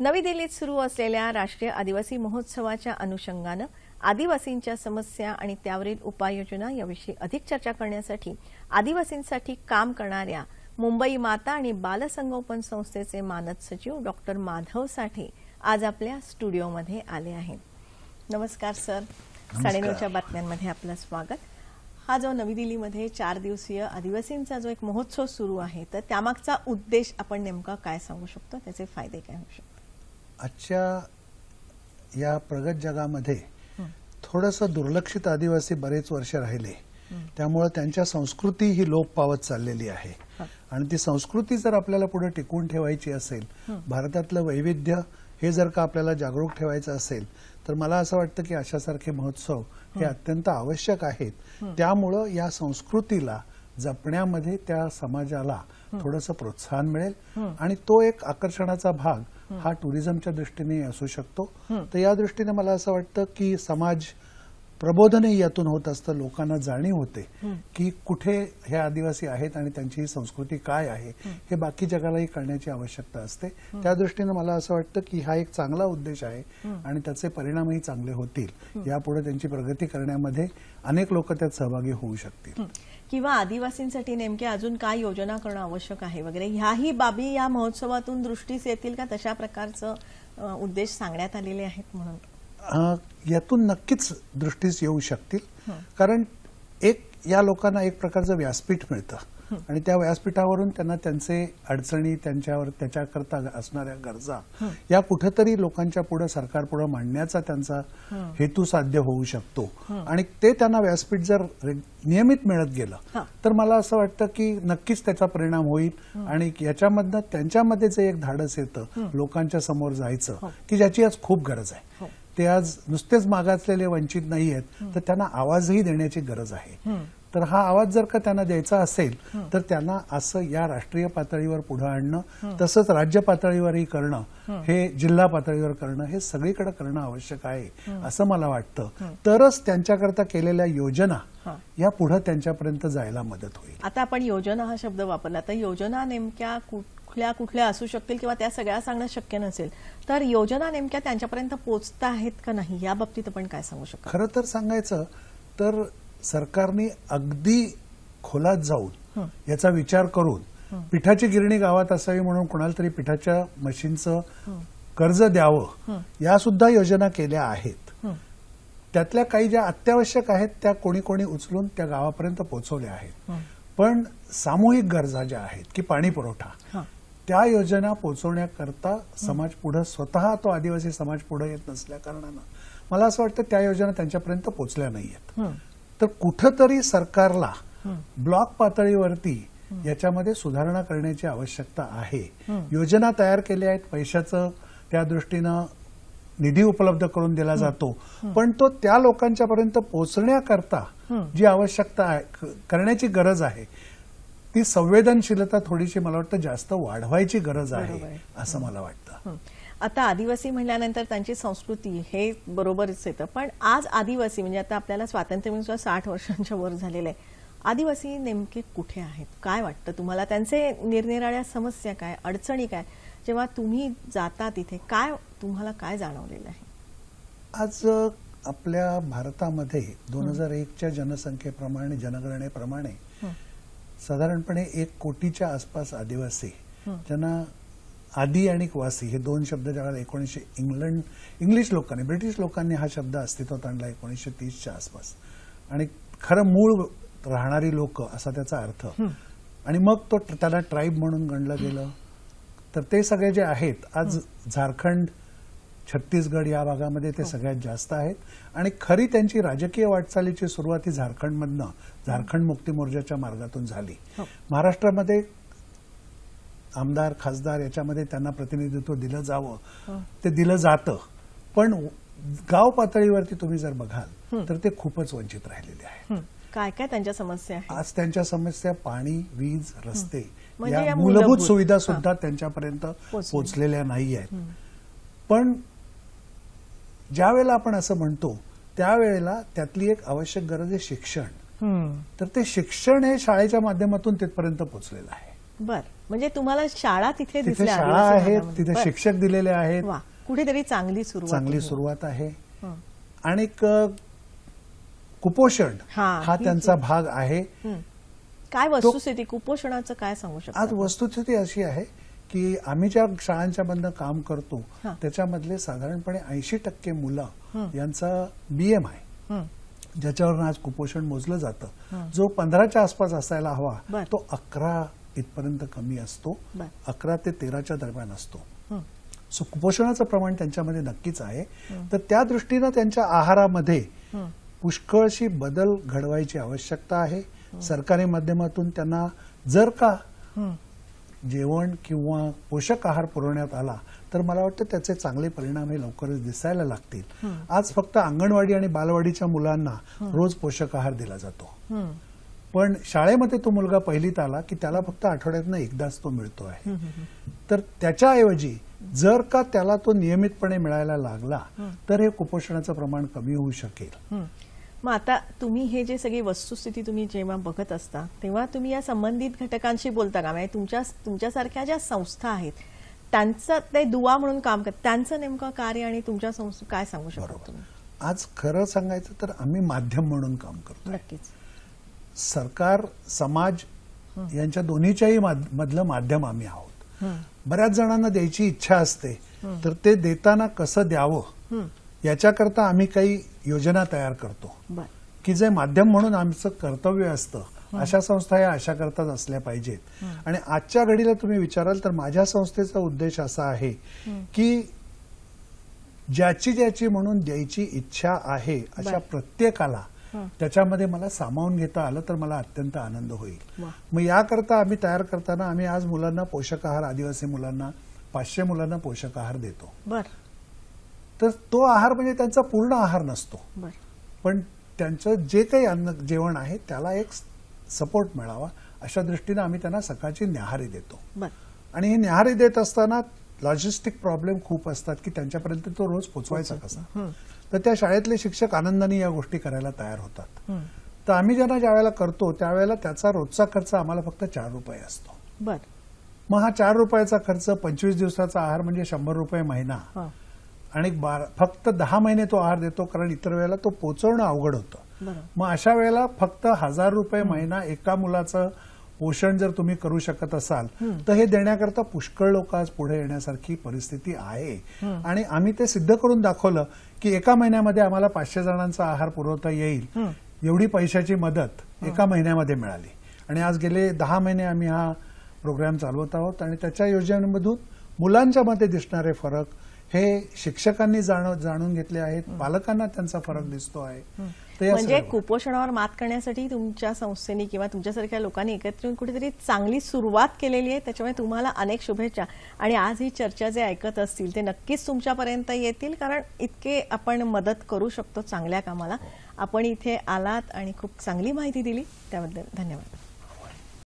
नवी दिल्लीत सुरू असलेल्या राष्ट्रीय आदिवासी महोत्सवाच्या अनुषंगानं आदिवासींच्या समस्या आणि त्यावरील उपाययोजना याविषयी अधिक चर्चा करण्यासाठी आदिवासींसाठी काम करणाऱ्या मुंबई माता आणि बालसंगोपन संस्थेचे मानद सचिव डॉक्टर माधव साठे आज आपल्या स्टुडिओमध्ये आले आहेत. नमस्कार सर. साडेनऊच्या बातम्यांमध्ये आपलं स्वागत. हा जो नवी दिल्लीमध्ये चार दिवसीय आदिवासींचा जो एक महोत्सव सुरू आहे तर त्यामागचा उद्देश आपण नेमका काय सांगू शकतो? त्याचे फायदे काय होऊ शकतात? आजच्या या प्रगत जगामध्ये थोडंसं दुर्लक्षित आदिवासी बरेच वर्ष राहिले. त्यामुळे त्यांच्या संस्कृती ही लोप पावत चाललेली आहे. आणि ती संस्कृती जर आपल्याला पुढे टिकवून ठेवायची असेल भारतातलं वैविध्य हे जर का आपल्याला जागरूक ठेवायचं असेल तर मला असं वाटतं की अशासारखे महोत्सव हे अत्यंत आवश्यक आहेत. त्यामुळं या संस्कृतीला जपण्यामध्ये त्या समाजाला थोडंसं प्रोत्साहन मिळेल. आणि तो एक आकर्षणाचा भाग हा. टुरिझमच्या दृष्टीने असू शकतो. तर या दृष्टीने मला असं वाटतं की समाज प्रबोधनही यातून होत असतं. लोकांना जाणीव होते की कुठे हे आदिवासी आहेत आणि त्यांची ही संस्कृती काय आहे हे. बाकी जगालाही कळण्याची आवश्यकता असते. त्या दृष्टीनं मला असं वाटतं की हा एक चांगला उद्देश आहे आणि त्याचे परिणामही चांगले होतील. यापुढे त्यांची प्रगती करण्यामध्ये अनेक लोक त्यात सहभागी होऊ शकतील. किंवा आदिवासींसाठी नेमक्या अजून काय योजना करणं आवश्यक आहे वगैरे? ह्याही बाबी या महोत्सवातून दृष्टीस येतील का? तशा प्रकारचं उद्देश सांगण्यात आलेले आहेत म्हणून. यातून नक्कीच दृष्टीस येऊ शकतील. कारण एक या लोकांना एक प्रकारचं व्यासपीठ मिळतं. आणि त्या व्यासपीठावरून त्यांना त्यांचे अडचणी त्यांच्यावर त्याच्याकरता असणाऱ्या गरजा या कुठेतरी लोकांच्या पुढे सरकार पुढे मांडण्याचा त्यांचा हेतू साध्य होऊ शकतो. आणि ते त्यांना व्यासपीठ जर नियमित मिळत हा. गेलं तर मला असं वाटतं की नक्कीच त्याचा परिणाम होईल. आणि याच्यामधनं त्यांच्यामध्ये जे एक धाडस येतं लोकांच्या समोर जायचं की ज्याची आज खूप गरज आहे. हो. ते आज नुसतेच मागासलेले वंचित नाही आहेत तर त्यांना आवाजही देण्याची गरज आहे. तर हा आवाज जर का त्यांना द्यायचा असेल तर त्यांना असं या राष्ट्रीय पातळीवर पुढे आणणं तसंच राज्य पातळीवरही करणं हे जिल्हा पातळीवर करणं हे सगळीकडे करणं आवश्यक आहे असं मला वाटतं. तरच त्यांच्याकरता केलेल्या योजना. या पुढे त्यांच्यापर्यंत जायला मदत होईल. आता आपण योजना हा शब्द वापरला. तर योजना नेमक्या कुठल्या कुठल्या असू शकतील किंवा त्या सगळ्या सांगणं शक्य नसेल तर योजना नेमक्या त्यांच्यापर्यंत पोहोचता आहेत का नाही या बाबतीत आपण काय सांगू शकतो? खरं तर सांगायचं तर सरकारने अगदी खोलात जाऊन याचा विचार करून पिठाची गिरणी गावात असावी म्हणून कोणाला तरी पिठाच्या मशीनचं कर्ज द्यावं या सुद्धा योजना केल्या आहेत. त्यातल्या काही ज्या अत्यावश्यक आहेत त्या कोणी कोणी उचलून त्या गावापर्यंत पोहोचवल्या आहेत. पण सामूहिक गरजा ज्या आहेत की पाणी पुरवठा. त्या योजना पोहोचवण्याकरता समाज पुढे स्वतः तो आदिवासी समाज पुढे येत नसल्या कारणानं. मला असं वाटतं त्या योजना त्यांच्यापर्यंत पोहोचल्या नाहीयेत. तर कुठंतरी सरकारला ब्लॉक पातळीवरती याच्यामध्ये सुधारणा करण्याची आवश्यकता आहे. योजना तयार केल्या आहेत पैशाचं त्या दृष्टीनं निधी उपलब्ध करून दिला जातो. पण तो त्या लोकांच्या पर्यंत पोहोचण्याकरता जी आवश्यकता करण्याची गरज आहे ती संवेदनशीलता थोडीशी मला वाटतं जास्त वाढवायची गरज आहे. असं मला वाटतं. आता आदिवासी म्हणल्यानंतर त्यांची संस्कृती हे बरोबरच येतं. पण आज आदिवासी म्हणजे आता आपल्याला स्वातंत्र्य मिळून सुद्धा साठ वर्षांच्या वर झालेलं आहे. आदिवासी नेमके कुठे आहेत? काय वाटतं तुम्हाला? त्यांचे निरनिराळ्या समस्या काय? अडचणी काय? जेव्हा तुम्ही जाता तिथे काय तुम्हाला काय जाणवलेलं आहे? आज आपल्या भारतामध्ये दोन हजार एकच्या जनसंख्येप्रमाणे जनगणनेप्रमाणे साधारणपणे एक कोटीच्या आसपास आदिवासी ज्यांना आदी आणि वासी हे दोन शब्द ज्यावेळेला एकोणीसशे इंग्लंड इंग्लिश लोकांनी ब्रिटिश लोकांनी हा शब्द अस्तित्वात आणला एकोणीसशे तीसच्या आसपास. आणि खरं मूळ राहणारी लोक असा त्याचा अर्थ. आणि मग तो त्याला ट्राईब म्हणून गणलं गेलं. तर ते सगळे जे आहेत आज झारखंड छत्तीसगड या भागामध्ये ते सगळ्यात जास्त आहेत. आणि खरी त्यांची राजकीय वाटचालीची सुरुवात ही झारखंडमधनं झारखंड मुक्ती मोर्चाच्या मार्गातून झाली. महाराष्ट्रामध्ये आमदार खासदार याच्यामध्ये त्यांना प्रतिनिधित्व दिलं जावं. ते दिलं जातं. पण गाव पातळीवरती तुम्ही जर बघाल तर ते खूपच वंचित राहिलेले आहे हं. काय काय त्यांच्या समस्या आहेत? आज त्यांच्या समस्या पाणी वीज रस्ते म्हणजे या मूलभूत सुविधा सुद्धा त्यांच्यापर्यंत पोचलेल्या नाही आहेत पण ज्या वेळेला आपण असं म्हणतो त्यावेळेला त्यातली एक आवश्यक गरज आहे शिक्षण. तर ते शिक्षण हे शाळेच्या माध्यमातून तिथपर्यंत पोचलेलं आहे बर म्हणजे तुम्हाला शाळा तिथे तिथे शाळा आहेत. तिथे. शिक्षक दिलेले आहेत कुठेतरी चांगली सुरुवात चांगली. सुरुवात आहे हं. आणि कुपोषण हा, त्यांचा भाग आहे. काय वस्तुस्थिती कुपोषणाचं काय सांगू शकता आज वस्तुस्थिती अशी आहे की आम्ही ज्या शाळांच्या बंद काम करतो. त्याच्यामधले साधारणपणे ऐंशी टक्के. मुलं यांचा बीएम आहे. ज्याच्यावर आज कुपोषण मोजलं जातं. जो पंधराच्या आसपास असायला हवा. तो अकरा इथपर्यंत कमी असतो. अकरा ते तेराच्या दरम्यान असतो. सो कुपोषणाचं प्रमाण त्यांच्यामध्ये नक्कीच आहे तर त्या दृष्टीनं त्यांच्या आहारामध्ये. पुष्कळशी बदल घडवायची आवश्यकता आहे सरकारी माध्यमातून त्यांना जर का. जेवण किंवा पोषक आहार पुरवण्यात आला तर मला वाटतं त्याचे चांगले परिणाम हे लवकरच दिसायला लागतील. आज फक्त अंगणवाडी आणि बालवाडीच्या मुलांना रोज पोषक आहार दिला जातो. पण शाळेमध्ये तो मुलगा पहिलीत आला की त्याला फक्त आठवड्यातनं एकदाच तो मिळतो आहे. तर त्याच्याऐवजी जर का त्याला तो नियमितपणे मिळायला लागला तर हे कुपोषणाचं प्रमाण कमी होऊ शकेल. मग आता तुम्ही हे जे सगळी वस्तुस्थिती तुम्ही जेव्हा बघत असता तेव्हा तुम्ही या संबंधित घटकांशी बोलता का? म्हणजे तुमच्या तुमच्यासारख्या ज्या संस्था आहेत त्यांचं ते दुवा म्हणून काम करतात त्यांचं नेमकं कार्य आणि तुमच्या संस्था काय सांगू शकता आज खरं सांगायचं तर आम्ही माध्यम म्हणून काम करतो नक्कीच. सरकार समाज यांच्या दोन्हीच्याही माध- मधलं माध्यम आम्ही आहोत. बऱ्याच जणांना द्यायची इच्छा असते तर ते देताना कसं द्यावं. याच्याकरता आम्ही काही योजना तयार करतो. की जे माध्यम म्हणून आमचं कर्तव्य असतं अशा संस्था या अशा करताच असल्या पाहिजेत. आणि आजच्या घडीला तुम्ही विचाराल तर माझ्या संस्थेचा उद्देश असा आहे की ज्याची ज्याची म्हणून द्यायची इच्छा आहे अशा. प्रत्येकाला. त्याच्यामध्ये मला सामावून घेता आलं तर मला अत्यंत आनंद होईल. मग याकरता आम्ही तयार करताना आम्ही आज मुलांना पोषक आहार आदिवासी मुलांना पाचशे मुलांना पोषक आहार देतो. तर तो आहार म्हणजे त्यांचा पूर्ण आहार नसतो. पण त्यांचं जे काही अन्न जेवण आहे त्याला एक सपोर्ट मिळावा अशा दृष्टीनं आम्ही त्यांना सकाळची न्याहारी देतो. आणि ही न्याहारी देत असताना लॉजिस्टिक प्रॉब्लेम खूप असतात की त्यांच्यापर्यंत तो रोज पोचवायचा कसा. तर त्या शाळेतले शिक्षक आनंदाने या गोष्टी करायला तयार होतात. तर आम्ही ज्यांना ज्या वेळेला करतो त्यावेळेला त्याचा रोजचा खर्च आम्हाला फक्त चार रुपये असतो. मग हा चार रुपयाचा खर्च पंचवीस दिवसाचा आहार म्हणजे शंभर रुपये महिना. आणि फक्त दहा महिने तो आहार देतो कारण इतर वेळेला तो पोचवणं अवघड होतं. मग अशा वेळेला फक्त हजार रुपये महिना एका मुलाचं पोषण जर तुम्ही करू शकत असाल तर हे देण्याकरता पुष्कळ लोक आज पुढे येण्यासारखी परिस्थिती आहे. आणि आम्ही ते सिद्ध करून दाखवलं की एका महिन्यामध्ये आम्हाला पाचशे जणांचा आहार पुरवता येईल. एवढी पैशाची मदत एका महिन्यामध्ये मिळाली. आणि आज गेले दहा महिने आम्ही हा प्रोग्राम चालवत आहोत आणि त्याच्या योजनेमधून मुलांच्या मध्ये दिसणारे फरक हे शिक्षकांनी जाण- जाणून घेतले आहेत. पालकांना त्यांचा फरक दिसतो आहे. म्हणजे कुपोषणावर मात करण्यासाठी तुमच्या संस्थेने किंवा तुमच्यासारख्या लोकांनी एकत्र येऊन कुठेतरी चांगली सुरुवात केलेली आहे. त्याच्यामुळे तुम्हाला अनेक शुभेच्छा. आणि आज ही चर्चा जे ऐकत असतील ते नक्कीच तुमच्यापर्यंत येतील कारण इतके आपण मदत करू शकतो चांगल्या कामाला. आपण इथे आलात आणि खूप चांगली माहिती दिली. त्याबद्दल धन्यवाद.